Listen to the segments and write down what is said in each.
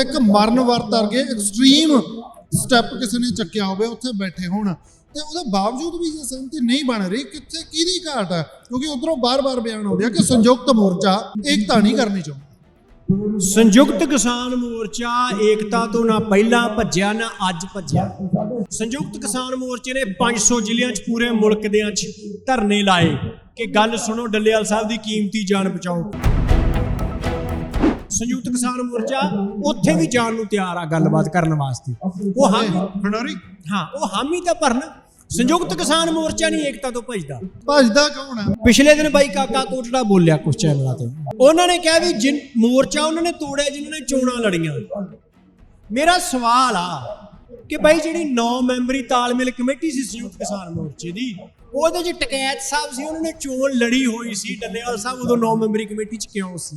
ਇੱਕ ਮਰਨ ਵਰਤ ਵਰਗੇ ਐਕਸਟ੍ਰੀਮ ਸਟੈਪ ਕਿਸੇ ਨੇ ਚੱਕਿਆ ਹੋਵੇ, ਉੱਥੇ ਬੈਠੇ ਹੋਣ। ਤੇ ਉਹਦੇ ਬਾਵਜੂਦ ਵੀ ਜੇ ਸਹਿਮਤੀ ਨਹੀਂ ਬਣ ਰਹੀ, ਕਿੱਥੇ ਕਿਹਦੀ ਘਾਟ ਹੈ? ਕਿਉਂਕਿ ਉਧਰੋਂ ਬਾਰ-ਬਾਰ ਬਿਆਨ ਹੋ ਰਿਹਾ ਕਿ ਸੰਯੁਕਤ ਮੋਰਚਾ ਏਕਤਾ ਨਹੀਂ ਕਰਨੀ ਚਾਹੁੰਦਾ। ਸੰਯੁਕਤ ਕਿਸਾਨ ਮੋਰਚਾ ਏਕਤਾ ਤੋਂ ਨਾ ਪਹਿਲਾਂ ਭੱਜਿਆ, ਨਾ ਅੱਜ ਭੱਜਿਆ। ਸੰਯੁਕਤ ਕਿਸਾਨ ਮੋਰਚੇ ਨੇ 500 ਜ਼ਿਲ੍ਹਿਆਂ 'ਚ ਪੂਰੇ ਮੁਲਕ ਦੇ 'ਚ ਧਰਨੇ ਲਾਏ। ਕਿ ਗੱਲ ਸੁਣੋ, ਡੱਲੇਵਾਲ ਸਾਹਿਬ ਦੀ ਕੀਮਤੀ ਜਾਨ ਬਚਾਓ। ਸੰਯੁਕਤ ਕਿਸਾਨ ਮੋਰਚਾ ਉੱਥੇ ਵੀ ਜਾਣ ਨੂੰ ਤਿਆਰ ਆ ਗੱਲਬਾਤ ਕਰਨ ਵਾਸਤੇ। ਉਹ ਹਾਂ ਖਣੋਰੀ ਹਾਂ ਉਹ ਹਾਮੀ ਤਾਂ ਭਰਨ। ਸੰਯੁਕਤ ਕਿਸਾਨ ਮੋਰਚਾ ਨਹੀਂ ਏਕਤਾ ਤੋਂ ਭੱਜਦਾ। ਭਜਦਾ ਕੌਣ ਹੈ ਪਿਛਲੇ ਦਿਨ ਬਾਈ ਕਾਕਾ ਕੋਟੜਾ ਬੋਲਿਆ ਕੁਝ ਚੈਨਲਾਂ ਤੇ। ਉਹਨਾਂ ਨੇ ਕਿਹਾ ਵੀ ਜਿਨ ਮੋਰਚਾ ਉਹਨਾਂ ਨੇ ਤੋੜਿਆ ਜਿਨ੍ਹਾਂ ਨੇ ਚੋਣਾਂ ਲੜੀਆਂ। ਮੇਰਾ ਸਵਾਲ ਆ ਕਿ ਬਾਈ ਜਿਹੜੀ 9 ਮੈਂਬਰੀ ਤਾਲਮੇਲ ਕਮੇਟੀ ਸੀ ਸੰਯੁਕਤ ਕਿਸਾਨ ਮੋਰਚੇ ਦੀ ਉਹਦੇ ਚ ਟਕੈਤ ਸਾਹਿਬ ਸੀ ਉਹਨਾਂ ਨੇ ਚੋਣ ਲੜੀ ਹੋਈ ਸੀ ਡੱਲੇਵਾਲ ਸਾਹਿਬ ਉਦੋਂ 9 ਮੈਂਬਰੀ ਕਮੇਟੀ ਚ ਕਿਉਂ ਸੀ?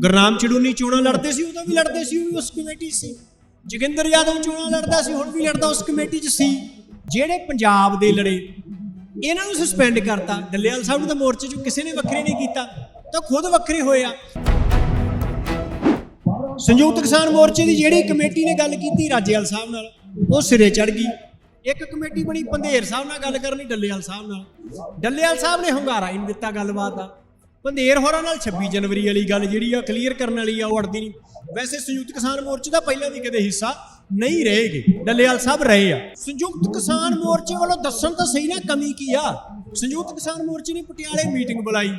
ਗੁਰਨਾਮ ਚੜੂਨੀ ਚੋਣਾਂ ਲੜਦੇ ਸੀ, ਉਦੋਂ ਵੀ ਲੜਦੇ ਸੀ, ਉਹ ਵੀ ਉਸ ਕਮੇਟੀ 'ਚ ਸੀ। ਜੋਗਿੰਦਰ ਯਾਦਵ ਚੋਣਾਂ ਲੜਦਾ ਸੀ, ਹੁਣ ਵੀ ਲੜਦਾ ਉਸ ਕਮੇਟੀ 'ਚ ਸੀ। ਜਿਹੜੇ ਪੰਜਾਬ ਦੇ ਲੜੇ, ਇਹਨਾਂ ਨੂੰ ਸਸਪੈਂਡ ਕਰਤਾ। ਡੱਲੇਵਾਲ ਸਾਹਿਬ ਨੂੰ ਤਾਂ ਮੋਰਚੇ 'ਚ ਕਿਸੇ ਨੇ ਵੱਖਰੇ ਨਹੀਂ ਕੀਤਾ, ਤਾਂ ਖੁਦ ਵੱਖਰੇ ਹੋਏ ਆ। ਸੰਯੁਕਤ ਕਿਸਾਨ ਮੋਰਚੇ ਦੀ ਜਿਹੜੀ ਕਮੇਟੀ ਨੇ ਗੱਲ ਕੀਤੀ ਰਾਜੇਵਾਲ ਸਾਹਿਬ ਨਾਲ, ਉਹ ਸਿਰੇ ਚੜ ਗਈ। ਇੱਕ ਕਮੇਟੀ ਬਣੀ, ਪੰਧੇਰ ਸਾਹਿਬ ਨਾਲ ਗੱਲ ਕਰਨੀ, ਡੱਲੇਵਾਲ ਸਾਹਿਬ ਨਾਲ। ਡੱਲੇਵਾਲ ਸਾਹਿਬ ਨੇ ਹੰਗਾਰਾ ਹੀ ਨਹੀਂ ਦਿੱਤਾ ਗੱਲਬਾਤ ਦਾ। ਪੰਧੇਰ ਹੋਰਾਂ ਨਾਲ 26 ਜਨਵਰੀ ਵਾਲੀ ਗੱਲ ਜਿਹੜੀ ਆ ਕਲੀਅਰ ਕਰਨ ਵਾਲੀ ਆ, ਉਹ ਅੜਦੀ ਨਹੀਂ। ਵੈਸੇ ਸੰਯੁਕਤ ਕਿਸਾਨ ਮੋਰਚੇ ਦਾ ਪਹਿਲਾਂ ਵੀ ਕਦੇ ਹਿੱਸਾ ਨਹੀਂ ਰਹੇਗੇ। ਡੱਲੇਵਾਲ ਸਾਹਿਬ ਰਹੇ ਆ। ਸੰਯੁਕਤ ਕਿਸਾਨ ਮੋਰਚੇ ਵੱਲੋਂ ਦੱਸਣ ਤਾਂ ਸਹੀ ਨਾ ਕਮੀ ਕੀ ਆ? ਸੰਯੁਕਤ ਕਿਸਾਨ ਮੋਰਚੇ ਨੇ ਪਟਿਆਲੇ ਮੀਟਿੰਗ ਬੁਲਾਈ।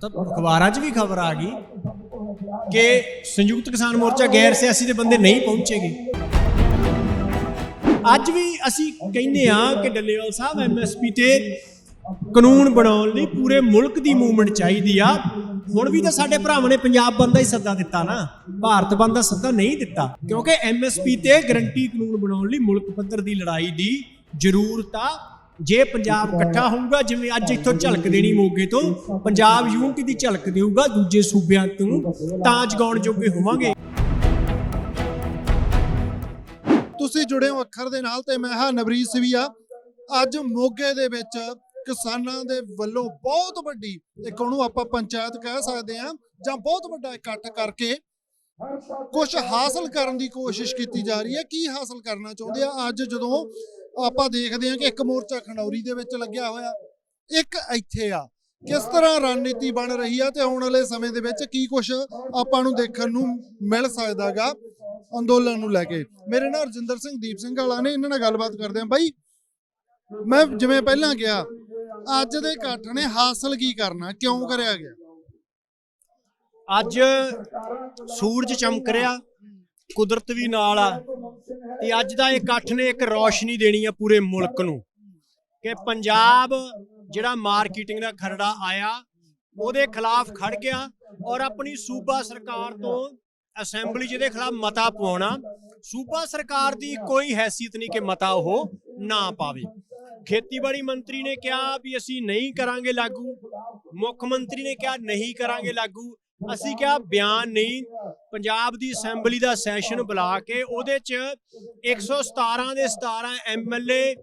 ਤਾਂ ਅਖਬਾਰਾਂ 'ਚ ਵੀ ਖਬਰ ਆ ਗਈ ਕਿ ਸੰਯੁਕਤ ਕਿਸਾਨ ਮੋਰਚਾ ਗੈਰ ਸਿਆਸੀ ਦੇ ਬੰਦੇ ਨਹੀਂ ਪਹੁੰਚੇਗੇ। ਅੱਜ ਵੀ ਅਸੀਂ ਕਹਿੰਦੇ ਆ ਕਿ ਡੱਲੇਵਾਲ ਸਾਹਿਬ ਐਮਐਸਪੀ ਤੇ ਕਾਨੂੰਨ ਬਣਾਉਣ ਲਈ ਪੂਰੇ ਮੁਲਕ ਦੀ ਮੂਵਮੈਂਟ ਚਾਹੀਦੀ ਆ। ਹੁਣ ਵੀ ਤਾਂ ਸਾਡੇ ਭਰਾਵਾਂ ਨੇ ਪੰਜਾਬ ਬੰਦ ਦਾ ਹੀ ਸੱਦਾ ਦਿੱਤਾ ਨਾ। ਭਾਰਤ ਬੰਦ ਦਾ ਸੱਦਾ ਨਹੀਂ ਦਿੱਤਾ। ਕਿਉਂਕਿ ਐਮਐਸਪੀ ਤੇ ਗਰੰਟੀ ਕਾਨੂੰਨ ਬਣਾਉਣ ਲਈ ਮੁਲਕ ਪੱਧਰ ਦੀ ਲੜਾਈ ਦੀ ਜ਼ਰੂਰਤ ਆ। ਜੇ ਪੰਜਾਬ ਇਕੱਠਾ ਹੋਊਗਾ, ਜਿਵੇਂ ਅੱਜ ਇੱਥੋਂ ਝਲਕ ਦੇਣੀ ਮੋਗੇ ਤੋਂ, ਪੰਜਾਬ ਯੂਨਿਟੀ ਦੀ ਝਲਕ ਦੇਊਗਾ ਦੂਜੇ ਸੂਬਿਆਂ ਤੋਂ, ਤਾਂ ਜਗਾਉਣ ਜੋਗੇ ਹੋਵਾਂਗੇ। ਤੁਸੀਂ ਜੁੜੇ ਹੋ ਅੱਖਰ ਦੇ ਨਾਲ ਤੇ ਮੈਂ ਹਾਂ ਨਵਰੀਤ ਸਿਵੀਆ। ਅੱਜ ਮੋਗੇ ਦੇ ਵਿੱਚ ਕਿਸਾਨਾਂ ਦੇ ਵੱਲੋਂ ਬਹੁਤ ਵੱਡੀ ਇੱਕ ਉਹਨੂੰ ਆਪਾਂ ਪੰਚਾਇਤ ਕਹਿ ਸਕਦੇ ਆ ਜਾਂ ਬਹੁਤ ਵੱਡਾ ਇਕੱਠ ਕਰਕੇ ਕੁਝ ਹਾਸਲ ਕਰਨ ਦੀ ਕੋਸ਼ਿਸ਼ ਕੀਤੀ ਜਾ ਰਹੀ ਹੈ। ਕੀ ਹਾਸਲ ਕਰਨਾ ਚਾਹੁੰਦੇ ਆ? ਅੱਜ ਜਦੋਂ ਆਪਾਂ ਦੇਖਦੇ ਆ ਕਿ ਇੱਕ ਮੋਰਚਾ ਖੰਡੌਰੀ ਦੇ ਵਿੱਚ ਲੱਗਿਆ ਹੋਇਆ, ਇੱਕ ਇੱਥੇ ਆ। ਕਿਸ ਤਰ੍ਹਾਂ ਰਣਨੀਤੀ ਬਣ ਰਹੀ ਆ, ਤੇ ਆਉਣ ਵਾਲੇ ਸਮੇਂ ਦੇ ਵਿੱਚ ਕੀ ਕੁਝ ਆਪਾਂ ਨੂੰ ਦੇਖਣ ਨੂੰ ਮਿਲ ਸਕਦਾਗਾ ਅੰਦੋਲਨ ਨੂੰ ਲੈ ਕੇ? ਮੇਰੇ ਨਾਲ ਰਜਿੰਦਰ ਸਿੰਘ, ਦੀਪ ਸਿੰਘ ਵਾਲਾ ਨੇ, ਇਹਨਾਂ ਨਾਲ ਗੱਲਬਾਤ ਕਰਦੇ ਆ ਬਾਈ, ਮੈਂ ਜਿਵੇਂ ਪਹਿਲਾਂ ਕਿਹਾ ਅੱਜ ਦੇ ਇਕੱਠ ਨੇ, ਹਾਸਲ ਕੀ ਕਰਨਾ? ਕਿਉਂ ਕਰਿਆ ਗਿਆ? ਅੱਜ ਸੂਰਜ ਚਮਕ ਰਿਹਾ, ਕੁਦਰਤ ਵੀ ਨਾਲ ਆ, ਤੇ ਅੱਜ ਦਾ ਇਕੱਠ ਨੇ ਇੱਕ ਰੌਸ਼ਨੀ ਦੇਣੀ ਆ ਪੂਰੇ ਮੁਲਕ ਨੂੰ, ਕਿ ਪੰਜਾਬ ਜਿਹੜਾ ਮਾਰਕੀਟਿੰਗ ਦਾ ਖਰੜਾ ਆਇਆ, ਉਹਦੇ ਖਿਲਾਫ ਖੜ ਗਿਆ ਔਰ ਆਪਣੀ ਸੂਬਾ ਸਰਕਾਰ ਤੋਂ ਅਸੈਂਬਲੀ ਜਿਹਦੇ ਖਿਲਾਫ ਮਤਾ ਪਾਉਣਾ, ਸੂਬਾ ਸਰਕਾਰ ਦੀ ਕੋਈ ਹੈਸੀਅਤ ਨਹੀਂ ਕਿ ਮਤਾ ਉਹ ਨਾ ਪਾਵੇ। ਖੇਤੀਬਾੜੀ ਮੰਤਰੀ ਨੇ ਕਿਹਾ ਵੀ ਅਸੀਂ ਨਹੀਂ ਕਰਾਂਗੇ ਲਾਗੂ, ਮੁੱਖ ਮੰਤਰੀ ਨੇ ਕਿਹਾ ਨਹੀਂ ਕਰਾਂਗੇ ਲਾਗੂ। ਅਸੀਂ ਕਿਹਾ ਬਿਆਨ ਨਹੀਂ, ਪੰਜਾਬ ਦੀ ਅਸੈਂਬਲੀ ਦਾ ਸੈਸ਼ਨ ਬੁਲਾ ਕੇ ਉਹਦੇ ਚ 117 ਦੇ 17 ਐਮਐਲਏ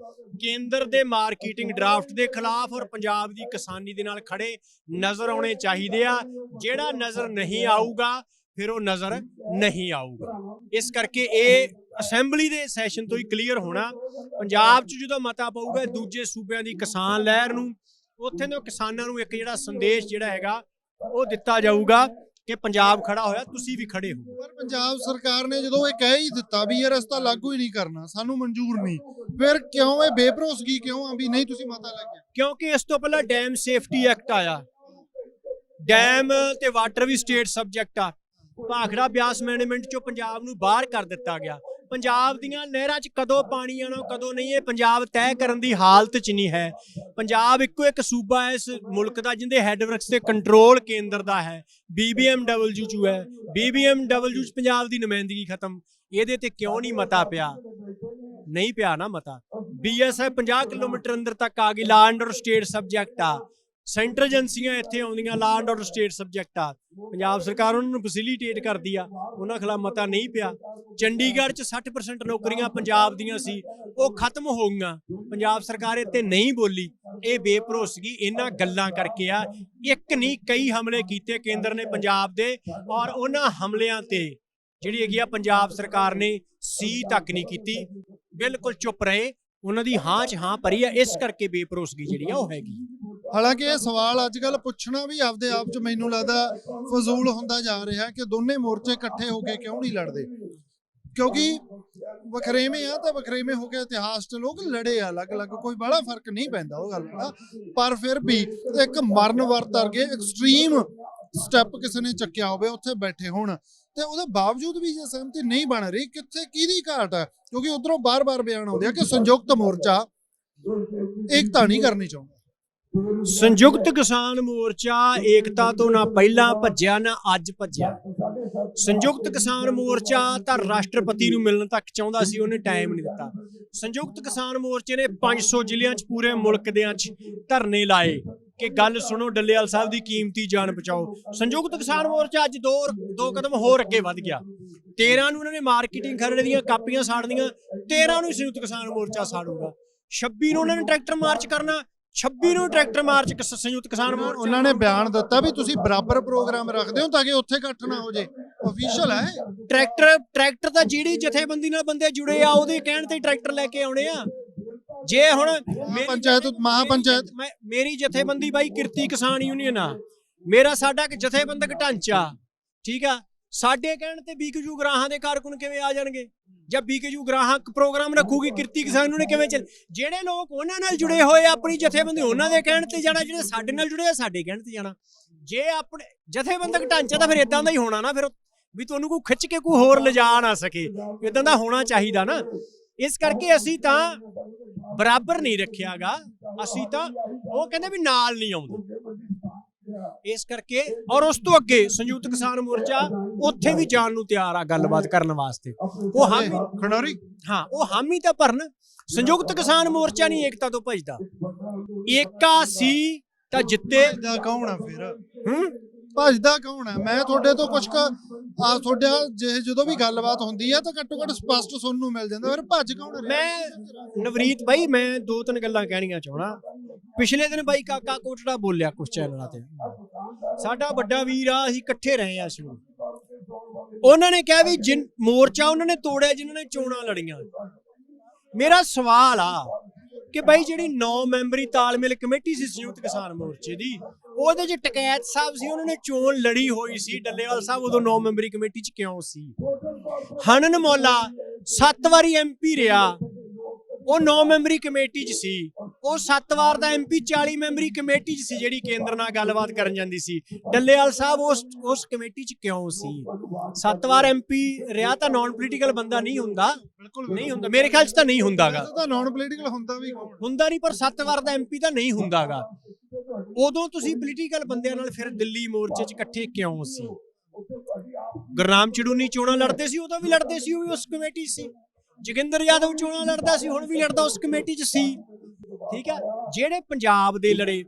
ਕੇਂਦਰ ਦੇ ਮਾਰਕੀਟਿੰਗ ਡਰਾਫਟ ਦੇ ਖਿਲਾਫ ਔਰ ਪੰਜਾਬ ਦੀ ਕਿਸਾਨੀ ਦੇ ਨਾਲ ਖੜੇ ਨਜ਼ਰ ਆਉਣੇ ਚਾਹੀਦੇ ਆ। ਜਿਹੜਾ ਨਜ਼ਰ ਨਹੀਂ ਆਊਗਾ, ਫਿਰ ਉਹ ਨਜ਼ਰ ਨਹੀਂ ਆਊਗਾ। ਇਸ ਕਰਕੇ ਇਹ ਅਸੈਂਬਲੀ ਦੇ ਸੈਸ਼ਨ ਤੋਂ ਹੀ ਕਲੀਅਰ ਹੋਣਾ। ਪੰਜਾਬ 'ਚ ਜਦੋਂ ਮਤਾ ਪਊਗਾ ਦੂਜੇ ਸੂਬਿਆਂ ਦੀ ਕਿਸਾਨ ਲਹਿਰ ਨੂੰ ਉੱਥੇ ਦੇ ਕਿਸਾਨਾਂ ਨੂੰ ਇੱਕ ਜਿਹੜਾ ਸੰਦੇਸ਼ ਜਿਹੜਾ ਹੈਗਾ ਉਹ ਦਿੱਤਾ ਜਾਊਗਾ ਕਿ ਪੰਜਾਬ ਖੜਾ ਹੋਇਆ ਤੁਸੀਂ ਵੀ ਖੜੇ ਹੋ। ਪਰ ਪੰਜਾਬ ਸਰਕਾਰ ਨੇ ਜਦੋਂ ਇਹ ਕਹਿ ਹੀ ਦਿੱਤਾ ਵੀ ਇਹ ਰਸਤਾ ਲਾਗੂ ਹੀ ਨਹੀਂ ਕਰਨਾ ਸਾਨੂੰ ਮਨਜ਼ੂਰ ਨਹੀਂ। ਫਿਰ ਕਿਉਂ ਇਹ ਬੇਭਰੋਸਗੀ ਕਿਉਂ ਆ ਵੀ ਨਹੀਂ ਤੁਸੀਂ ਮਤਾ ਲੈ ਕੇ ਕਿਉਂਕਿ ਇਸ ਤੋਂ ਪਹਿਲਾਂ ਡੈਮ ਸੇਫਟੀ ਐਕਟ ਆਇਆ। ਡੈਮ ਤੇ ਵਾਟਰ ਵੀ ਸਟੇਟ ਸਬਜੈਕਟ ਆ। ਭਾਖੜਾ ਬਿਆਸ ਮੈਨੇਜਮੈਂਟ ਚੋਂ ਪੰਜਾਬ ਨੂੰ ਬਾਹਰ ਕਰ ਦਿੱਤਾ ਗਿਆ। ਪੰਜਾਬ ਦੀਆਂ ਨਹਿਰਾਂ 'ਚ ਕਦੋਂ ਪਾਣੀ ਆਣਾ ਕਦੋਂ ਨਹੀਂ, ਇਹ ਪੰਜਾਬ ਤੈਅ ਕਰਨ ਦੀ ਹਾਲਤ 'ਚ ਨਹੀਂ ਹੈ। ਪੰਜਾਬ ਇੱਕੋ ਇੱਕ ਸੂਬਾ ਹੈ ਇਸ ਮੁਲਕ ਦਾ ਜਿੰਦੇ ਹੈਡਵਰਕਸ ਤੇ ਕੰਟਰੋਲ ਕੇਂਦਰ ਦਾ ਹੈ। BBMW 'ਚ ਹੈ। BBMW 'ਚ ਪੰਜਾਬ ਦੀ ਨੁਮਾਇੰਦਗੀ ਖਤਮ। ਇਹਦੇ ਤੇ ਕਿਉਂ ਨਹੀਂ ਮਤਾ ਪਿਆ? ਨਹੀਂ ਪਿਆ ਨਾ ਮਤਾ। BSF 50 ਕਿਲੋਮੀਟਰ ਅੰਦਰ ਤੱਕ ਆ ਗਈ ਲਾ ਐਂਡ ਸਟੇਟ ਸਬਜੈਕਟ ਆ। ਸੈਂਟਰ ਏਜੰਸੀਆਂ ਇੱਥੇ ਆਉਂਦੀਆਂ law and order state subject ਆ। ਪੰਜਾਬ ਸਰਕਾਰ ਉਹਨਾਂ ਨੂੰ ਫੈਸਿਲਿਟੇਟ ਕਰਦੀ ਆ, ਉਹਨਾਂ ਖਿਲਾਫ ਮਤਾ ਨਹੀਂ ਪਿਆ। ਚੰਡੀਗੜ੍ਹ 'ਚ 60% ਨੌਕਰੀਆਂ ਪੰਜਾਬ ਦੀਆਂ ਸੀ, ਉਹ ਖਤਮ ਹੋ ਗਈਆਂ। ਪੰਜਾਬ ਸਰਕਾਰ ਇੱਥੇ ਨਹੀਂ ਬੋਲੀ। ਇਹ ਬੇਭਰੋਸਗੀ, ਇਹਨਾਂ ਗੱਲਾਂ ਕਰਕੇ ਆ। ਇੱਕ ਨਹੀਂ, ਕਈ ਹਮਲੇ ਕੀਤੇ ਕੇਂਦਰ ਨੇ ਪੰਜਾਬ ਦੇ, ਔਰ ਉਹਨਾਂ ਹਮਲਿਆਂ ਤੇ, ਜਿਹੜੀ ਹੈਗੀ ਆ ਪੰਜਾਬ ਸਰਕਾਰ ਨੇ ਸੀ ਤੱਕ ਨਹੀਂ ਕੀਤੀ। ਬਿਲਕੁਲ ਚੁੱਪ ਰਹੇ, ਉਹਨਾਂ ਦੀ ਹਾਂ 'ਚ ਹਾਂ ਭਰੀ ਆ, ਇਸ ਕਰਕੇ ਬੇਭਰੋਸਗੀ ਜਿਹੜੀ ਆ, ਉਹ ਹੈਗੀ ਹਾਲਾਂਕਿ ਇਹ ਸਵਾਲ ਅੱਜ ਕੱਲ ਪੁੱਛਣਾ ਵੀ ਆਪਦੇ ਆਪ ਚ ਮੈਨੂੰ ਲੱਗਦਾ ਫਜ਼ੂਲ ਹੁੰਦਾ ਜਾ ਰਿਹਾ ਕਿ ਦੋਨੇ ਮੋਰਚੇ ਇਕੱਠੇ ਹੋ ਕੇ ਕਿਉਂ ਨਹੀਂ ਲੜਦੇ? ਕਿਉਂਕਿ ਵਖਰੇਵੇਂ ਆ ਤਾਂ ਵਖਰੇਵੇਂ ਹੋ ਕੇ ਇਤਿਹਾਸ 'ਚ ਲੋਕ ਲੜੇ ਆ ਅਲੱਗ-ਅਲੱਗ, ਕੋਈ ਬੜਾ ਫ਼ਰਕ ਨਹੀਂ ਪੈਂਦਾ ਉਹ ਗੱਲ ਦਾ। ਪਰ ਫਿਰ ਵੀ ਇੱਕ ਮਰਨ ਵਰਤ ਵਰਗੇ ਐਕਸਟ੍ਰੀਮ ਸਟੈਪ ਕਿਸੇ ਨੇ ਚੱਕਿਆ ਹੋਵੇ, ਉੱਥੇ ਬੈਠੇ ਹੋਣ। ਤੇ ਉਹਦੇ ਬਾਵਜੂਦ ਵੀ ਜੇ ਸਹਿਮਤੀ ਨਹੀਂ ਬਣ ਰਹੀ, ਕਿੱਥੇ ਕਿਹਦੀ ਘਾਟ ਹੈ ਕਿਉਂਕਿ ਉਧਰੋਂ ਬਾਰ-ਬਾਰ ਬਿਆਨ ਆਉਂਦੇ ਆ ਕਿ ਸੰਯੁਕਤ ਮੋਰਚਾ ਏਕਤਾ ਨਹੀਂ ਕਰਨੀ ਚਾਹੁੰਦਾ। ਸੰਯੁਕਤ ਕਿਸਾਨ ਮੋਰਚਾ ਏਕਤਾ ਤੋਂ ਨਾ ਪਹਿਲਾਂ ਭੱਜਿਆ, ਨਾ ਅੱਜ ਭੱਜਿਆ। ਸੰਯੁਕਤ ਕਿਸਾਨ ਮੋਰਚਾ ਤਾਂ ਰਾਸ਼ਟਰਪਤੀ ਨੂੰ ਮਿਲਣ ਤੱਕ ਚਾਹੁੰਦਾ ਸੀ, ਉਹਨੇ ਟਾਈਮ ਨਹੀਂ ਦਿੱਤਾ। ਸੰਯੁਕਤ ਕਿਸਾਨ ਮੋਰਚੇ ਨੇ 500 ਜ਼ਿਲ੍ਹਿਆਂ 'ਚ ਪੂਰੇ ਮੁਲਕ ਦੇ 'ਚ ਧਰਨੇ ਲਾਏ ਕਿ ਗੱਲ ਸੁਣੋ, ਡੱਲੇਵਾਲ ਸਾਹਿਬ ਦੀ ਕੀਮਤੀ ਜਾਨ ਬਚਾਓ। ਸੰਯੁਕਤ ਕਿਸਾਨ ਮੋਰਚਾ ਅੱਜ ਦੋ ਦੋ ਕਦਮ ਹੋਰ ਅੱਗੇ ਵੱਧ ਗਿਆ। 13 ਨੂੰ ਉਹਨਾਂ ਨੇ ਮਾਰਕੀਟਿੰਗ ਖਰੜ ਦੀਆਂ, ਕਾਪੀਆਂ ਸਾੜਨੀਆਂ 13 ਨੂੰ ਸੰਯੁਕਤ ਕਿਸਾਨ ਮੋਰਚਾ ਸਾੜੂਗਾ। 26 ਨੂੰ ਉਹਨਾਂ ਨੇ ਟਰੈਕਟਰ ਮਾਰਚ ਕਰਨਾ 26 ਨੂੰ ਟਰੈਕਟਰ ਮਾਰਚ ਕਿਸ- ਸੰਯੁਕਤ ਕਿਸਾਨ ਮੋਰਚਾ ਉਹਨਾਂ ਨੇ ਬਿਆਨ ਦਿੱਤਾ ਵੀ ਤੁਸੀਂ ਬਰਾਬਰ ਪ੍ਰੋਗਰਾਮ ਰੱਖਦੇ ਹੋ ਤਾਂ ਕਿ ਉੱਥੇ ਇਕੱਠ ਨਾ ਹੋ ਜੇ। ਅਫੀਸ਼ੀਅਲ ਹੈ। ਟਰੈਕਟਰ ਟਰੈਕਟਰ ਤਾਂ ਜਿਹੜੀ ਜਥੇਬੰਦੀ ਨਾਲ ਬੰਦੇ ਜੁੜੇ ਆ ਉਹਦੇ ਕਹਿਣ ਤੇ ਟਰੈਕਟਰ ਲੈ ਕੇ ਆਉਣੇ ਆ। ਜੇ ਹੁਣ ਮੇਰੀ- ਪੰਚਾਇਤ ਮਹਾਪੰਚਾਇਤ। ਮੈਂ ਮੇਰੀ ਜਥੇਬੰਦੀ ਬਾਈ ਕਿਰਤੀ ਕਿਸਾਨ ਯੂਨੀਅਨ ਆ। ਮੇਰਾ ਸਾਡਾ ਇੱਕ ਜਥੇਬੰਦਕ ਢਾਂਚਾ ਠੀਕ ਆ? ਸਾਡੇ ਕਹਿਣ ਤੇ ਬੀਕਯੂ ਗਰਾਹਾਂ ਦੇ ਕਾਰਕੁਨ ਕਿਵੇਂ ਆ ਜਾਣਗੇ? ਜਾਂ ਬੀਕਯੂ ਗਰਾਹਾਂ ਪ੍ਰੋਗਰਾਮ ਰੱਖੂਗੀ ਕਿਰਤੀ ਕਿਸਾਨ ਨੂੰ ਕਿਵੇਂ ਚੱਲ? ਜਿਹੜੇ ਲੋਕ ਉਹਨਾਂ ਨਾਲ ਜੁੜੇ ਹੋਏ ਆਪਣੀ ਜਥੇਬੰਦੀ ਉਹਨਾਂ ਦੇ ਕਹਿਣ ਤੇ ਜਾਣਾ ਜਿਹੜੇ ਸਾਡੇ ਨਾਲ ਜੁੜੇ ਆ ਸਾਡੇ ਕਹਿਣ ਤੇ ਜਾਣਾ। ਜੇ ਆਪਣੇ ਜਥੇਬੰਦਕ ਢਾਂਚਾ ਤਾਂ ਫਿਰ ਇਦਾਂ ਦਾ ਹੀ ਹੋਣਾ ਨਾ ਫਿਰ ਵੀ ਤੁਹਾਨੂੰ ਕੋਈ ਖਿੱਚ ਕੇ ਕੋਈ ਹੋਰ ਲਿਜਾ ਨਾ ਸਕੇ। ਇਦਾਂ ਦਾ ਹੋਣਾ ਚਾਹੀਦਾ ਨਾ। ਇਸ ਕਰਕੇ ਅਸੀਂ ਤਾਂ ਬਰਾਬਰ ਨਹੀਂ ਰੱਖਿਆਗਾ। ਅਸੀਂ ਤਾਂ ਉਹ ਕਹਿੰਦੇ ਵੀ ਨਾਲ ਨਹੀਂ ਆਉਂਦੇ। ਇਸ ਕਰਕੇ ਔਰ ਉਸ ਤੋਂ ਅੱਗੇ ਸੰਯੁਕਤ ਕਿਸਾਨ ਮੋਰਚਾ ਉੱਥੇ ਵੀ ਜਾਣ ਨੂੰ ਤਿਆਰ ਆ ਗੱਲਬਾਤ ਕਰਨ ਵਾਸਤੇ। ਉਹ ਹਾਮੀ ਖਣੋਰੀ ਹਾਂ ਉਹ ਹਾਮੀ ਤਾਂ ਭਰਨ ਸੰਯੁਕਤ ਕਿਸਾਨ ਮੋਰਚਾ ਨਹੀਂ ਏਕਤਾ ਤੋਂ ਭਜਦਾ। ਏਕਾ ਸੀ ਤਾਂ ਜਿੱਤੇ। ਭਜਦਾ ਕੌਣ ਆ ਫਿਰ? ਹੂੰ? ਭੱਜਦਾ ਕੌਣ ਆ ਮੈਂ ਤੁਹਾਡੇ ਤੋਂ ਕੁਝ ਆ ਤੁਹਾਡਾ ਜੇ ਜਦੋਂ ਵੀ ਗੱਲਬਾਤ ਹੁੰਦੀ ਆ ਤਾਂ ਘੱਟੋ ਘੱਟ ਸਪਸ਼ਟ ਸੁਣਨ ਨੂੰ ਮਿਲ ਜਾਂਦਾ। ਫਿਰ ਭੱਜ ਕੌਣ ਰਿਹਾ? ਮੈਂ ਨਵਰੀਤ ਬਾਈ, ਮੈਂ ਦੋ ਤਿੰਨ ਗੱਲਾਂ ਕਹਿਣੀਆਂ ਚਾਹਣਾ ਪਿਛਲੇ ਦਿਨ ਬਾਈ ਕਾਕਾ ਕੋਟੜਾ ਬੋਲਿਆ ਕੁਝ ਚੈਨਲਾਂ ਤੇ। ਸਾਡਾ ਵੱਡਾ ਵੀਰ ਆ, ਅਸੀਂ ਇਕੱਠੇ ਰਹੇ ਆ ਸ਼ੁਰੂ। ਉਹਨਾਂ ਨੇ ਕਿਹਾ ਵੀ ਜਿਨ ਮੋਰਚਾ ਉਹਨਾਂ ਨੇ ਤੋੜਿਆ, ਜਿਨ੍ਹਾਂ ਨੇ ਚੋਣਾਂ ਲੜੀਆਂ। ਮੇਰਾ ਸਵਾਲ ਆ ਕਿ ਬਾਈ ਜਿਹੜੀ 9 ਮੈਂਬਰੀ ਤਾਲਮੇਲ ਕਮੇਟੀ ਸੀ ਸੰਯੁਕਤ ਕਿਸਾਨ ਮੋਰਚੇ ਦੀ ਉਹਦੇ ਚ ਟਕੈਤ ਸਾਹਿਬ ਸੀ ਉਹਨਾਂ ਨੇ ਚੋਣ ਲੜੀ ਹੋਈ ਸੀ ਡੱਲੇਵਾਲ ਸਾਹਿਬ ਉਦੋਂ 9 ਮੈਂਬਰੀ ਕਮੇਟੀ ਚ ਕਿਉਂ ਸੀ? ਹਨਨ ਮੌਲਾ 7 ਵਾਰੀ ਐਮਪੀ ਰਿਹਾ ਉਹ 9 ਮੈਂਬਰੀ ਕਮੇਟੀ 'ਚ ਸੀ ਉਹ 7 ਵਾਰ ਦਾ ਐਮਪੀ 40 ਮੈਂਬਰੀ ਕਮੇਟੀ 'ਚ ਸੀ ਜਿਹੜੀ ਕੇਂਦਰ ਨਾਲ ਗੱਲਬਾਤ ਕਰਨ ਜਾਂਦੀ ਸੀ। ਡੱਲੇਵਾਲ ਸਾਹਿਬ ਉਸ ਉਸ ਕਮੇਟੀ 'ਚ ਕਿਉਂ ਸੀ? 7 ਵਾਰ ਐਮਪੀ ਰਿਹਾ ਤਾਂ ਨਾਨ ਪੋਲੀਟੀਕਲ ਬੰਦਾ ਨਹੀਂ ਹੁੰਦਾ। ਬਿਲਕੁਲ ਨਹੀਂ ਹੁੰਦਾ ਮੇਰੇ ਖਿਆਲ 'ਚ ਤਾਂ ਨਹੀਂ ਹੁੰਦਾਗਾ। ਤਾਂ ਨਾਨ ਪੋਲੀਟੀਕਲ ਹੁੰਦਾ ਵੀ ਹੁੰਦਾ ਨਹੀਂ ਪਰ 7 ਵਾਰ ਦਾ ਐਮਪੀ ਤਾਂ ਨਹੀਂ ਹੁੰਦਾਗਾ। ਉਦੋਂ ਤੁਸੀਂ ਪੋਲੀਟੀਕਲ ਬੰਦਿਆਂ ਨਾਲ ਫਿਰ ਦਿੱਲੀ ਮੋਰਚੇ 'ਚ ਇਕੱਠੇ ਕਿਉਂ ਸੀ? ਗੁਰਨਾਮ ਚੜੂਨੀ ਚੋਣਾਂ ਲੜਦੇ ਸੀ, ਉਦੋਂ ਵੀ ਲੜਦੇ ਸੀ, ਉਹ ਵੀ ਉਸ ਕਮੇਟੀ ਸੀ। ਜੋਗਿੰਦਰ ਯਾਦਵ ਚੋਣਾਂ ਲੜਦਾ ਸੀ, ਹੁਣ ਵੀ ਲੜਦਾ ਉਸ ਕਮੇਟੀ 'ਚ ਸੀ। ਠੀਕ ਆ ਜਿਹੜੇ ਪੰਜਾਬ ਦੇ ਲੜੇ,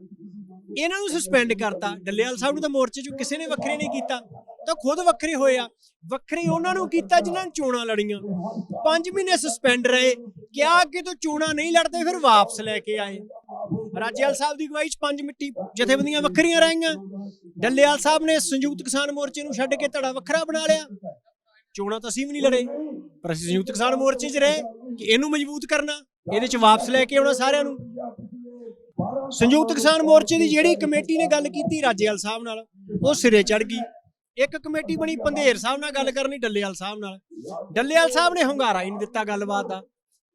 ਇਹਨਾਂ ਨੂੰ ਸਸਪੈਂਡ ਕਰਤਾ। ਡੱਲੇਵਾਲ ਸਾਹਿਬ ਨੂੰ ਤਾਂ ਮੋਰਚੇ 'ਚੋਂ ਕਿਸੇ ਨੇ ਵੱਖਰੇ ਨਹੀਂ ਕੀਤਾ। ਤਾਂ ਖੁਦ ਵੱਖਰੇ ਹੋਏ ਆ। ਵੱਖਰੇ ਉਹਨਾਂ ਨੂੰ ਕੀਤਾ ਜਿਨ੍ਹਾਂ ਨੇ ਚੋਣਾਂ ਲੜੀਆਂ। 5 ਮਹੀਨੇ ਸਸਪੈਂਡ ਰਹੇ। ਕਿਹਾ ਕਿ ਤੂੰ ਚੋਣਾਂ ਨਹੀਂ ਲੜਦੇ, ਫਿਰ ਵਾਪਸ ਲੈ ਕੇ ਆਏ। ਰਾਜੇਵਾਲ ਸਾਹਿਬ ਦੀ ਅਗਵਾਈ 'ਚ ਪੰਜ ਮਿੱਟੀ ਜਥੇਬੰਦੀਆਂ ਵੱਖਰੀਆਂ ਰਹੀਆਂ। ਡੱਲੇਵਾਲ ਸਾਹਿਬ ਨੇ ਸੰਯੁਕਤ ਕਿਸਾਨ ਮੋਰਚੇ ਨੂੰ ਛੱਡ ਕੇ ਧੜਾ ਵੱਖਰਾ ਬਣਾ ਲਿਆ। ਚੋਣਾਂ ਤਾਂ ਅਸੀਂ ਵੀ ਨਹੀਂ ਲੜੇ, ਪਰ ਅਸੀਂ ਸੰਯੁਕਤ ਕਿਸਾਨ ਮੋਰਚੇ 'ਚ ਰਹੇ ਕਿ ਇਹਨੂੰ ਮਜ਼ਬੂਤ ਕਰਨਾ, ਇਹਦੇ 'ਚ ਵਾਪਸ ਲੈ ਕੇ ਆਉਣਾ ਸਾਰਿਆਂ ਨੂੰ। ਸੰਯੁਕਤ ਕਿਸਾਨ ਮੋਰਚੇ ਦੀ ਜਿਹੜੀ ਕਮੇਟੀ ਨੇ ਗੱਲ ਕੀਤੀ ਰਾਜੇਵਾਲ ਸਾਹਿਬ ਨਾਲ, ਉਹ ਸਿਰੇ ਚੜ ਗਈ। ਇੱਕ ਕਮੇਟੀ ਬਣੀ ਪੰਧੇਰ ਸਾਹਿਬ ਨਾਲ ਗੱਲ ਕਰਨੀ ਡੱਲੇਵਾਲ ਸਾਹਿਬ ਨਾਲ। ਡੱਲੇਵਾਲ ਸਾਹਿਬ ਨੇ ਹੰਗਾਰਾ ਹੀ ਨਹੀਂ ਦਿੱਤਾ ਗੱਲਬਾਤ ਦਾ।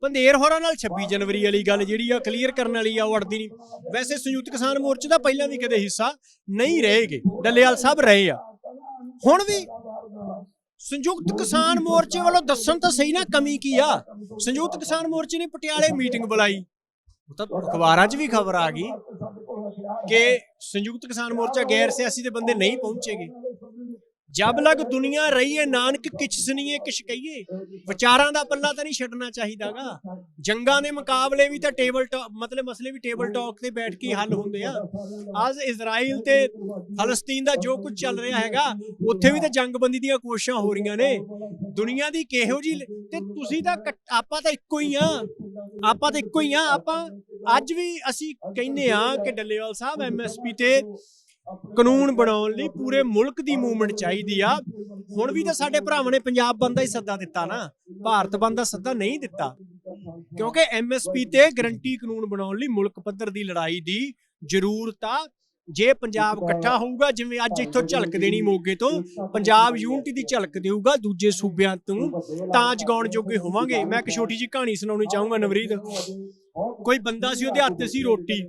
ਪੰਧੇਰ ਹੋਰਾਂ ਨਾਲ 26 ਜਨਵਰੀ ਵਾਲੀ ਗੱਲ ਜਿਹੜੀ ਆ ਕਲੀਅਰ ਕਰਨ ਵਾਲੀ ਆ, ਉਹ ਅੜਦੀ ਨਹੀਂ। ਵੈਸੇ ਸੰਯੁਕਤ ਕਿਸਾਨ ਮੋਰਚੇ ਦਾ ਪਹਿਲਾਂ ਵੀ ਕਦੇ ਹਿੱਸਾ ਨਹੀਂ ਰਹੇਗੇ। ਡੱਲੇਵਾਲ ਸਾਹਿਬ ਰਹੇ ਆ। ਹੁਣ ਵੀ ਸੰਯੁਕਤ ਕਿਸਾਨ ਮੋਰਚੇ ਵੱਲੋਂ ਦੱਸਣ ਤਾਂ ਸਹੀ ਨਾ ਕਮੀ ਕੀ ਆ। ਸੰਯੁਕਤ ਕਿਸਾਨ ਮੋਰਚੇ ਨੇ ਪਟਿਆਲੇ ਮੀਟਿੰਗ ਬੁਲਾਈ। ਉਹ ਤਾਂ ਅਖਬਾਰਾਂ 'ਚ ਵੀ ਖਬਰ ਆ ਗਈ ਕਿ ਸੰਯੁਕਤ ਕਿਸਾਨ ਮੋਰਚਾ ਗੈਰ ਸਿਆਸੀ ਦੇ ਬੰਦੇ ਨਹੀਂ ਪਹੁੰਚੇਗੇ। ਜਬ ਲਗ ਦੁਨੀਆ ਰਹੀ ਹੈ ਨਾਨਕ, ਕਿਛ ਸੁਣੀਏ ਕਿਛ ਕਹੀਏ। ਵਿਚਾਰਾਂ ਦਾ ਪੱਲਾ ਤਾਂ ਨਹੀਂ ਛੱਡਣਾ ਚਾਹੀਦਾਗਾ। ਜੰਗਾਂ ਦੇ ਮੁਕਾਬਲੇ ਵੀ ਤਾਂ ਟੇਬਲ ਟਾਕ ਮਤਲਬ ਮਸਲੇ ਵੀ ਟੇਬਲ ਟਾਕ ਤੇ ਬੈਠ ਕੇ ਹੱਲ ਹੁੰਦੇ ਆ। ਅੱਜ ਇਜ਼ਰਾਈਲ ਤੇ ਫਲਸਤੀਨ ਦਾ ਜੋ ਕੁਝ ਚੱਲ ਰਿਹਾ ਹੈਗਾ, ਉੱਥੇ ਵੀ ਤਾਂ ਜੰਗਬੰਦੀ ਦੀਆਂ ਕੋਸ਼ਿਸ਼ਾਂ ਹੋ ਰਹੀਆਂ ਨੇ। ਦੁਨੀਆ ਦੀ ਕਿਹੋ ਜੀ ਤੇ ਤੁਸੀਂ ਤਾਂ ਆਪਾਂ ਤਾਂ ਇੱਕੋ ਹੀ ਆ। ਆਪਾਂ ਤਾਂ ਇੱਕੋ ਹੀ ਆ। ਆਪਾਂ ਅੱਜ ਵੀ ਅਸੀਂ ਕਹਿੰਦੇ ਆ ਕਿ ਡੱਲੇਵਾਲ ਸਾਹਿਬ ਐਮਐਸਪੀ ਤੇ ਕਾਨੂੰਨ ਬਣਾਉਣ ਲਈ ਪੂਰੇ ਮੁਲਕ ਦੀ ਮੂਵਮੈਂਟ ਚਾਹੀਦੀ ਆ। ਹੁਣ ਵੀ ਤਾਂ ਸਾਡੇ ਭਰਾਵਾਂ ਨੇ ਪੰਜਾਬ ਬੰਦ ਦਾ ਹੀ ਸੱਦਾ ਦਿੱਤਾ ਨਾ। ਭਾਰਤ ਬੰਦ ਦਾ ਸੱਦਾ ਨਹੀਂ ਦਿੱਤਾ। ਕਿਉਂਕਿ ਐਮਐਸਪੀ ਤੇ ਗਰੰਟੀ ਕਾਨੂੰਨ ਬਣਾਉਣ ਲਈ ਮੁਲਕ ਪੱਧਰ ਦੀ ਲੜਾਈ ਦੀ ਜ਼ਰੂਰਤ ਆ। ਜੇ ਪੰਜਾਬ ਇਕੱਠਾ ਹੋਊਗਾ, ਜਿਵੇਂ ਅੱਜ ਇੱਥੋਂ ਝਲਕ ਦੇਣੀ ਮੋਗੇ ਤੋਂ, ਪੰਜਾਬ ਯੂਨਿਟੀ ਦੀ ਝਲਕ ਦੇਊਗਾ ਦੂਜੇ ਸੂਬਿਆਂ ਤੋਂ, ਤਾਂ ਜਗਾਉਣ ਜੋਗੇ ਹੋਵਾਂਗੇ। ਮੈਂ ਇੱਕ ਛੋਟੀ ਜੀ ਕਹਾਣੀ ਸੁਣਾਉਣੀ ਚਾਹੂੰਗਾ ਨਵਰੀਤ। ਕੋਈ ਬੰਦਾ ਸੀ, ਉਹਦੇ ਹੱਥ ਸੀ ਰੋਟੀ।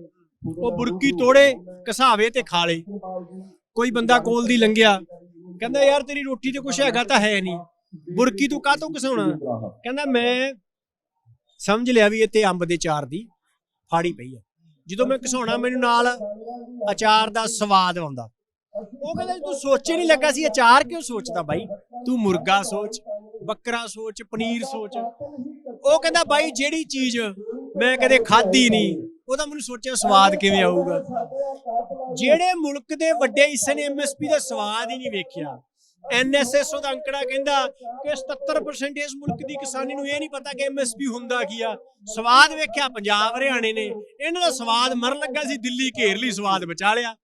ਉਹ ਬੁਰਕੀ ਤੋੜੇ ਕਸਾਵੇ ਤੇ ਖਾ ਲੇ ਕੋਈ ਬੰਦਾ ਕੋਲ ਦੀ ਲੰਘਿਆ। ਕਹਿੰਦਾ, ਯਾਰ, ਤੇਰੀ ਰੋਟੀ ਤੇ ਕੁਛ ਹੈਗਾ ਤਾਂ ਹੈ ਨਹੀਂ ਬੁਰਕੀ ਤੂੰ ਕਾਹਤੋਂ ਘਸਾਉਣਾ? ਕਹਿੰਦਾ, ਮੈਂ ਸਮਝ ਲਿਆ ਵੀ ਇਹ ਅੰਬ ਦੇ ਚਾਰ ਦੀ ਫਾੜੀ ਪਈ ਆ। ਜਦੋਂ ਮੈਂ ਘਸਾਉਣਾ, ਮੈਨੂੰ ਨਾਲ ਅਚਾਰ ਦਾ ਸਵਾਦ ਆਉਂਦਾ। ਉਹ ਕਹਿੰਦਾ, ਤੂੰ ਸੋਚੇ ਨਹੀਂ ਲੱਗਾ ਸੀ ਅਚਾਰ ਕਿਉਂ ਸੋਚਦਾ ਬਾਈ? ਤੂੰ ਮੁਰਗਾ ਸੋਚ, ਬੱਕਰਾ ਸੋਚ, ਪਨੀਰ ਸੋਚ। ਉਹ ਕਹਿੰਦਾ, ਬਾਈ, ਜਿਹੜੀ ਚੀਜ਼ ਮੈਂ ਕਦੇ ਖਾਧੀ ਨਹੀਂ ਉਹਦਾ ਮੈਨੂੰ ਸੋਚਿਆ ਸਵਾਦ ਕਿਵੇਂ ਆਊਗਾ। ਜਿਹੜੇ ਮੁਲਕ ਦੇ ਵੱਡੇ ਹਿੱਸੇ ਨੇ ਐਮਐਸਪੀ ਦਾ ਸਵਾਦ ਹੀ ਨਹੀਂ ਵੇਖਿਆ। ਐਨਐਸਐਸ ਦਾ ਅੰਕੜਾ ਕਹਿੰਦਾ ਕਿ 77% ਇਸ ਮੁਲਕ ਦੀ ਕਿਸਾਨੀ ਨੂੰ ਇਹ ਨਹੀਂ ਪਤਾ ਕਿ ਐਮਐਸਪੀ ਹੁੰਦਾ ਕੀ ਆ। ਸਵਾਦ ਵੇਖਿਆ ਪੰਜਾਬ, ਹਰਿਆਣੇ ਨੇ। ਇਹਨਾਂ ਦਾ ਸਵਾਦ ਮਰਨ ਲੱਗਾ ਸੀ, ਦਿੱਲੀ ਘੇਰ ਲਈ, ਸਵਾਦ ਬਚਾ ਲਿਆ।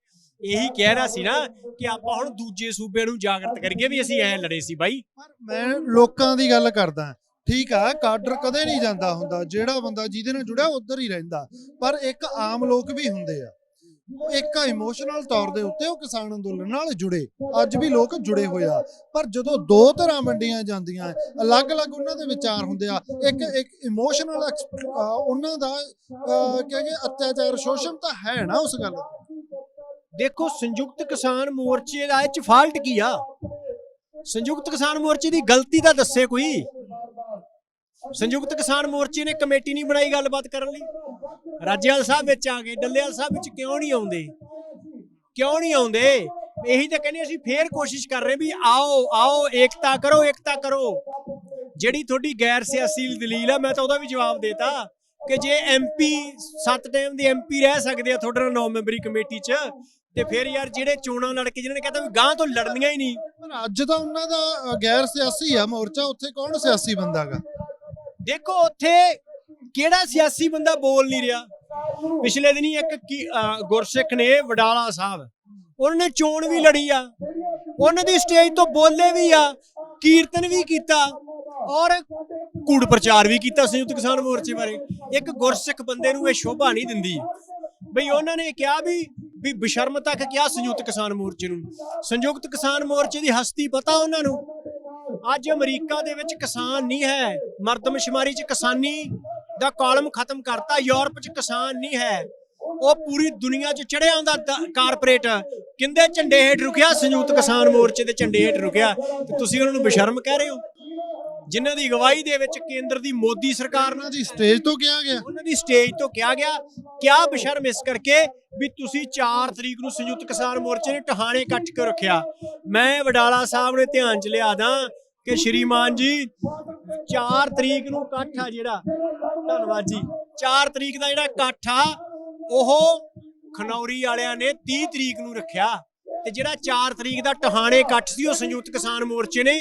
ਇਹੀ ਕਹਿ ਰਿਹਾ ਸੀ ਨਾ ਕਿ ਆਪਾਂ ਹੁਣ ਦੂਜੇ ਸੂਬਿਆਂ ਨੂੰ ਜਾਗਰਤ ਕਰੀਏ ਵੀ ਅਸੀਂ ਐ ਲੜੇ ਸੀ ਬਾਈ। ਪਰ ਮੈਂ ਲੋਕਾਂ ਦੀ ਗੱਲ ਕਰਦਾ। ਠੀਕ ਆ, ਕਾਡਰ ਕਦੇ ਨਹੀਂ ਜਾਂਦਾ ਹੁੰਦਾ। ਜਿਹੜਾ ਬੰਦਾ ਜਿਹਦੇ ਨਾਲ ਜੁੜਿਆ, ਉਧਰ ਹੀ ਰਹਿੰਦਾ। ਪਰ ਇੱਕ ਆਮ ਲੋਕ ਵੀ ਹੁੰਦੇ ਆ। ਇੱਕ ਇਮੋਸ਼ਨਲ ਤੌਰ ਦੇ ਉੱਤੇ ਉਹ ਕਿਸਾਨ ਅੰਦੋਲਨ ਨਾਲ ਜੁੜੇ। ਅੱਜ ਵੀ ਲੋਕ ਜੁੜੇ ਹੋਏ ਆ। ਪਰ ਜਦੋਂ ਦੋ ਤਰ੍ਹਾਂ ਵੰਡੀਆਂ ਜਾਂਦੀਆਂ, ਅਲੱਗ-ਅਲੱਗ ਉਹਨਾਂ ਦੇ ਵਿਚਾਰ ਹੁੰਦੇ ਆ। ਇੱਕ ਇੱਕ ਇਮੋਸ਼ਨਲ ਉਹਨਾਂ ਦਾ ਕਹਿੰਗੇ ਅਤਿਆਚਾਰ, ਸ਼ੋਸ਼ਣ ਤਾਂ ਹੈ ਨਾ ਉਸ ਗੱਲ ਦੇਖੋ, ਸੰਯੁਕਤ ਕਿਸਾਨ ਮੋਰਚੇ ਦਾ ਇਹ ਚ ਫਾਲਟ ਕੀ ਆ? ਸੰਯੁਕਤ ਕਿਸਾਨ ਮੋਰਚੇ ਦੀ ਗਲਤੀ ਤਾਂ ਦੱਸੇ ਕੋਈ। ਸੰਯੁਕਤ ਕਿਸਾਨ ਮੋਰਚੇ ਨੇ ਕਮੇਟੀ ਨਹੀਂ ਬਣਾਈ ਗੱਲਬਾਤ ਕਰਨ ਲਈ। ਰਾਜੇਵਾਲ ਸਾਹਿਬ ਵਿੱਚ ਆ ਗਏ, ਡੱਲੇਵਾਲ ਸਾਹਿਬ ਵਿੱਚ ਕਿਉਂ ਨਹੀਂ ਆਉਂਦੇ? ਕਿਉਂ ਨਹੀਂ ਆਉਂਦੇ? ਇਹੀ ਤਾਂ ਕਹਿੰਦੇ ਅਸੀਂ ਫੇਰ ਕੋਸ਼ਿਸ਼ ਕਰ ਰਹੇ ਵੀ ਆਓ ਆਓ, ਏਕਤਾ ਕਰੋ ਏਕਤਾ ਕਰੋ। ਜਿਹੜੀ ਤੁਹਾਡੀ ਗੈਰ ਸਿਆਸੀ ਦਲੀਲ ਆ, ਮੈਂ ਤਾਂ ਉਹਦਾ ਵੀ ਜਵਾਬ ਦੇਤਾ ਕਿ ਜੇ ਐਮਪੀ ਸੱਤ ਟਾਈਮ ਦੇ ਐਮਪੀ ਰਹਿ ਸਕਦੇ ਆ ਤੁਹਾਡੇ ਨਾਲ ਨੌ ਮੈਂਬਰੀ ਕਮੇਟੀ 'ਚ, ਤੇ ਫਿਰ ਯਾਰ ਜਿਹੜੇ ਚੋਣਾਂ ਲੜ ਕੇ ਜਿਹਨਾਂ ਨੇ ਕਹਿੰਦਾ ਵੀ ਗਾਂ ਤੋਂ ਲੜਨੀਆਂ ਹੀ ਨਹੀਂ। ਪਰ ਅੱਜ ਤਾਂ ਉਹਨਾਂ ਦਾ ਗੈਰ ਸਿਆਸੀ ਆ ਮੋਰਚਾ, ਉੱਥੇ ਕੌਣ ਸਿਆਸੀ ਬੰਦਾਗਾ ਦੇਖੋ ਉੱਥੇ ਕਿਹੜਾ ਸਿਆਸੀ ਬੰਦਾ ਬੋਲ ਨਹੀਂ ਰਿਹਾ? ਪਿਛਲੇ ਦਿਨੀ ਇੱਕ ਕੀ- ਗੁਰਸਿੱਖ ਨੇ ਵਡਾਲਾ ਸਾਹਿਬ, ਉਹਨਾਂ ਨੇ ਚੋਣ ਵੀ ਲੜੀ ਆ। ਉਹਨਾਂ ਦੀ ਸਟੇਜ ਤੋਂ ਬੋਲੇ ਵੀ ਆ, ਕੀਰਤਨ ਵੀ ਕੀਤਾ ਔਰ ਕੂੜ ਪ੍ਰਚਾਰ ਵੀ ਕੀਤਾ ਸੰਯੁਕਤ ਕਿਸਾਨ ਮੋਰਚੇ ਬਾਰੇ। ਇੱਕ ਗੁਰਸਿੱਖ ਬੰਦੇ ਨੂੰ ਇਹ ਸ਼ੋਭਾ ਨਹੀਂ ਦਿੰਦੀ। ਬਈ ਉਹਨਾਂ ਨੇ ਕਿਹਾ ਵੀ ਵੀ ਬਸ਼ਰਮ ਤੱਕ ਕਿਹਾ ਸੰਯੁਕਤ ਕਿਸਾਨ ਮੋਰਚੇ ਨੂੰ। ਸੰਯੁਕਤ ਕਿਸਾਨ ਮੋਰਚੇ ਦੀ ਹਸਤੀ ਪਤਾ ਉਹਨਾਂ ਨੂੰ? ਅੱਜ ਅਮਰੀਕਾ ਦੇ ਵਿੱਚ ਕਿਸਾਨ ਨਹੀਂ ਹੈ। ਮਰਦਮਸ਼ੁਮਾਰੀ 'ਚ ਕਿਸਾਨੀ ਦਾ ਕਾਲਮ ਖਤਮ ਕਰਤਾ। ਯੂਰਪ 'ਚ ਕਿਸਾਨ ਨਹੀਂ ਹੈ। ਉਹ ਪੂਰੀ ਦੁਨੀਆ 'ਚ ਚੜਿਆ ਆਉਂਦਾ ਦ- ਕਾਰਪੋਰੇਟ। ਕਿੰਦੇ ਝੰਡੇ ਹੇਠ ਰੁਕਿਆ ਸੰਯੁਕਤ ਕਿਸਾਨ ਮੋਰਚੇ ਦੇ ਝੰਡੇ ਹੇਠ ਰੁਕਿਆ। ਤੇ ਤੁਸੀਂ ਉਹਨਾਂ ਨੂੰ ਬੇਸ਼ਰਮ ਕਹਿ ਰਹੇ ਹੋ? ਜਿਨ੍ਹਾਂ ਦੀ ਅਗਵਾਈ ਦੇ ਵਿੱਚ ਕੇਂਦਰ ਦੀ ਮੋਦੀ ਸਰਕਾਰ ਉਹਨਾਂ ਦੀ ਸਟੇਜ ਤੋਂ ਕਿਹਾ ਗਿਆ। ਉਹਨਾਂ ਦੀ ਸਟੇਜ ਤੋਂ ਕਿਹਾ ਗਿਆ। ਕਿਆ ਬਸ਼ਰਮ ਇਸ ਕਰਕੇ ਵੀ ਤੁਸੀਂ 4 ਤਰੀਕ ਨੂੰ ਸੰਯੁਕਤ ਕਿਸਾਨ ਮੋਰਚੇ ਨੇ ਟਹਾਣੇ ਇਕੱਠ ਕੇ ਰੱਖਿਆ। ਮੈਂ ਵਡਾਲਾ ਸਾਹਿਬ ਨੇ ਧਿਆਨ ਚ ਲਿਆ ਦਾਂ ਕਿ ਸ਼੍ਰੀਮਾਨ ਜੀ 4 ਤਰੀਕ ਨੂੰ ਇਕੱਠ ਆ ਜਿਹੜਾ, ਧੰਨਵਾਦ ਜੀ। 4 ਤਰੀਕ ਦਾ ਜਿਹੜਾ ਇਕੱਠ ਆ, ਉਹ ਖਨੌਰੀ ਵਾਲਿਆਂ ਨੇ 30 ਤਰੀਕ ਨੂੰ ਰੱਖਿਆ। ਤੇ ਜਿਹੜਾ 4 ਤਰੀਕ ਦਾ ਟਹਾਣੇ ਇਕੱਠ ਸੀ, ਉਹ ਸੰਯੁਕਤ ਕਿਸਾਨ ਮੋਰਚੇ ਨੇ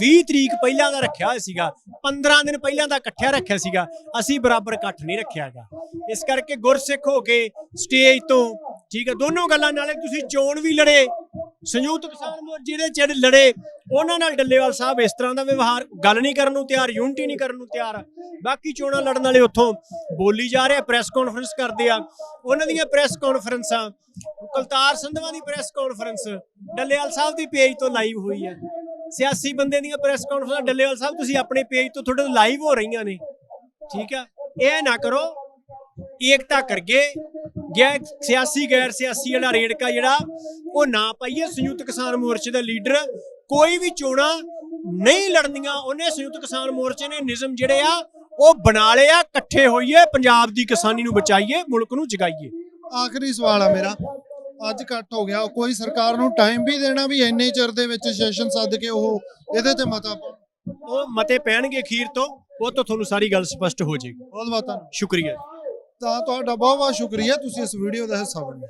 20 ਤਰੀਕ ਪਹਿਲਾਂ ਦਾ ਰੱਖਿਆ ਹੋਇਆ ਸੀਗਾ। 15 ਦਿਨ ਪਹਿਲਾਂ ਦਾ ਇਕੱਠਿਆ ਰੱਖਿਆ ਸੀਗਾ। ਅਸੀਂ ਬਰਾਬਰ ਇਕੱਠ ਨਹੀਂ ਰੱਖਿਆਗਾ ਇਸ ਕਰਕੇ ਗੁਰਸਿੱਖ ਹੋ ਕੇ ਸਟੇਜ ਤੋਂ, ਠੀਕ ਹੈ, ਦੋਨੋਂ ਗੱਲਾਂ ਨਾਲੇ ਤੁਸੀਂ ਚੋਣ ਵੀ ਲੜੇ। ਸੰਯੁਕਤ ਕਿਸਾਨ ਮੋਰਚੇ ਦੇ ਜਿਹੜੇ ਲੜੇ, ਉਹਨਾਂ ਨਾਲ ਡੱਲੇਵਾਲ ਸਾਹਿਬ ਇਸ ਤਰ੍ਹਾਂ ਦਾ ਵਿਵਹਾਰ, ਗੱਲ ਨਹੀਂ ਕਰਨ ਨੂੰ ਤਿਆਰ, ਯੂਨਿਟੀ ਨਹੀਂ ਕਰਨ ਨੂੰ ਤਿਆਰ। ਬਾਕੀ ਚੋਣਾਂ ਲੜਨ ਵਾਲੇ ਉੱਥੋਂ ਬੋਲੀ ਜਾ ਰਹੇ, ਪ੍ਰੈਸ ਕਾਨਫਰੰਸ ਕਰਦੇ ਆ। ਉਹਨਾਂ ਦੀਆਂ ਪ੍ਰੈਸ ਕਾਨਫਰੰਸਾਂ, ਕੁਲਤਾਰ ਸੰਧਵਾ ਦੀ ਪ੍ਰੈਸ ਕਾਨਫਰੰਸ, ਡੱਲੇਵਾਲ ਸਾਹਿਬ ਦੀ ਪੇਜ ਤੋਂ ਲਾਈਵ ਹੋਈ ਹੈ। ਸਿਆਸੀ ਬੰਦੇ ਦੀਆਂ ਪ੍ਰੈਸ ਕਾਨਫਰੰਸਾਂ, ਡੱਲੇਵਾਲ ਸਾਹਿਬ, ਤੁਸੀਂ ਆਪਣੇ ਪੇਜ ਤੋਂ ਤੁਹਾਡੇ ਲਾਈਵ ਹੋ ਰਹੀਆਂ ਨੇ। ਠੀਕ ਆ? ਇਹ ਨਾ ਕਰੋ ਏਕਤਾ ਕਰਗੇ ਗਿਆ ਸਿਆਸੀ ਗੈਰ ਸਿਆਸੀ ਵਾਲਾ ਰੇੜਕਾ ਜਿਹੜਾ ਉਹ ਨਾ ਪਾਈਏ ਸੰਯੁਕਤ ਕਿਸਾਨ ਮੋਰਚੇ ਦਾ ਲੀਡਰ। ਕੋਈ ਵੀ ਚੋਣਾਂ ਨਹੀਂ ਲੜਨੀਆਂ ਉਹਨੇ ਸੰਯੁਕਤ ਕਿਸਾਨ ਮੋਰਚੇ ਨੇ ਨਿਯਮ ਜਿਹੜੇ ਆ ਉਹ ਬਣਾ ਲਏ ਆ ਇਕੱਠੇ ਹੋਈਏ ਪੰਜਾਬ ਦੀ ਕਿਸਾਨੀ ਨੂੰ ਬਚਾਈਏ ਮੁਲਕ ਨੂੰ ਜਗਾਈਏ। ਆਖਰੀ ਸਵਾਲ ਆ ਮੇਰਾ। ਅੱਜ ਕੱਟ ਹੋ ਗਿਆ। ਕੋਈ ਸਰਕਾਰ ਨੂੰ ਟਾਈਮ ਵੀ ਦੇਣਾ ਵੀ ਇੰਨੇ ਚਿਰ ਦੇ ਵਿੱਚ ਸੈਸ਼ਨ ਸੱਦ ਕੇ ਉਹ ਇਹਦੇ ਤੇ ਮਤਾ। ਉਹ ਮਤੇ ਪੈਣਗੇ ਅਖੀਰ ਤੋਂ। ਉਹ ਤੋਂ ਤੁਹਾਨੂੰ ਸਾਰੀ ਗੱਲ ਸਪਸ਼ਟ ਹੋ ਜਾਏਗੀ। ਬਹੁਤ ਬਹੁਤ ਧੰਨਵਾਦ। ਸ਼ੁਕਰੀਆ ਤਾਂ ਤੁਹਾਡਾ ਬਹੁਤ ਬਹੁਤ ਸ਼ੁਕਰੀਆ ਤੁਸੀਂ ਇਸ ਵੀਡੀਓ ਦਾ ਹਿੱਸਾ ਬਣੇ।